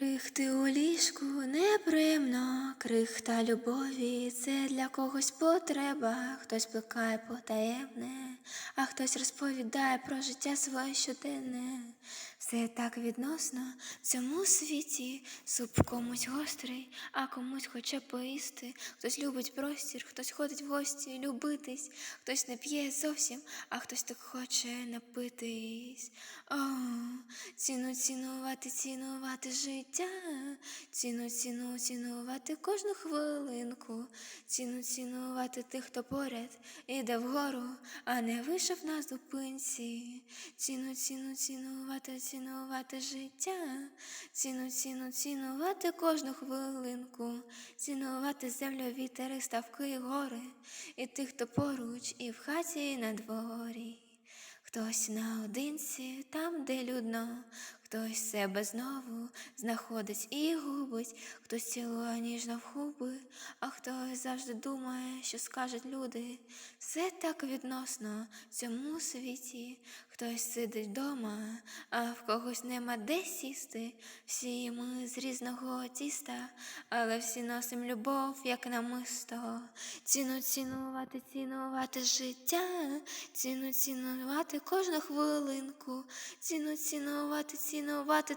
Крихти у ліжку неприємно, крихта любові це для когось потреба. Хтось плекає потаємне, а хтось розповідає про життя своє щоденне. Все так відносно в цьому світі. Суп комусь гострий, а комусь хоче поїсти. Хтось любить простір, хтось ходить в гості, любитись, хтось не п'є зовсім, а хтось так хоче напитись. О, ціну цінувати, цінувати життя, ціну, ціну, цінувати кожну хвилинку, ціну цінувати тих, хто поряд іде вгору, а не вийшов на зупинці. Ціну, ціну, цінувати, цінувати життя, ціну, ціну, цінувати кожну хвилинку, цінувати землю, вітер, і ставки, і гори, і тих, хто поруч, і в хаті, і на дворі. Хтось наодинці, там, де людно, хтось себе знову знаходить і губить, хтось цілує ніжно в губи, а хтось завжди думає, що скажуть люди. Все так відносно в цьому світі. Хтось сидить вдома, а в когось нема де сісти. Всі ми з різного тіста, але всі носим любов, як намисто. Ціну цінувати, цінувати життя, ціну цінувати кожну хвилинку, ціну цінувати, цінувати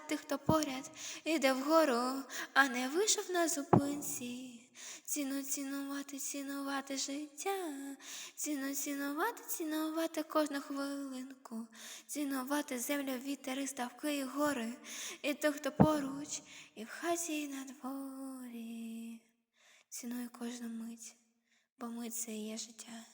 тих, хто поряд іде вгору, а не вийшов на зупинці. Ціну цінувати, цінувати життя, ціну цінувати, цінувати кожну хвилинку, цінувати землю, вітер, і ставки і гори, і тих, хто поруч, і в хаті, і на дворі. Цінуй кожну мить, бо мить це є життя.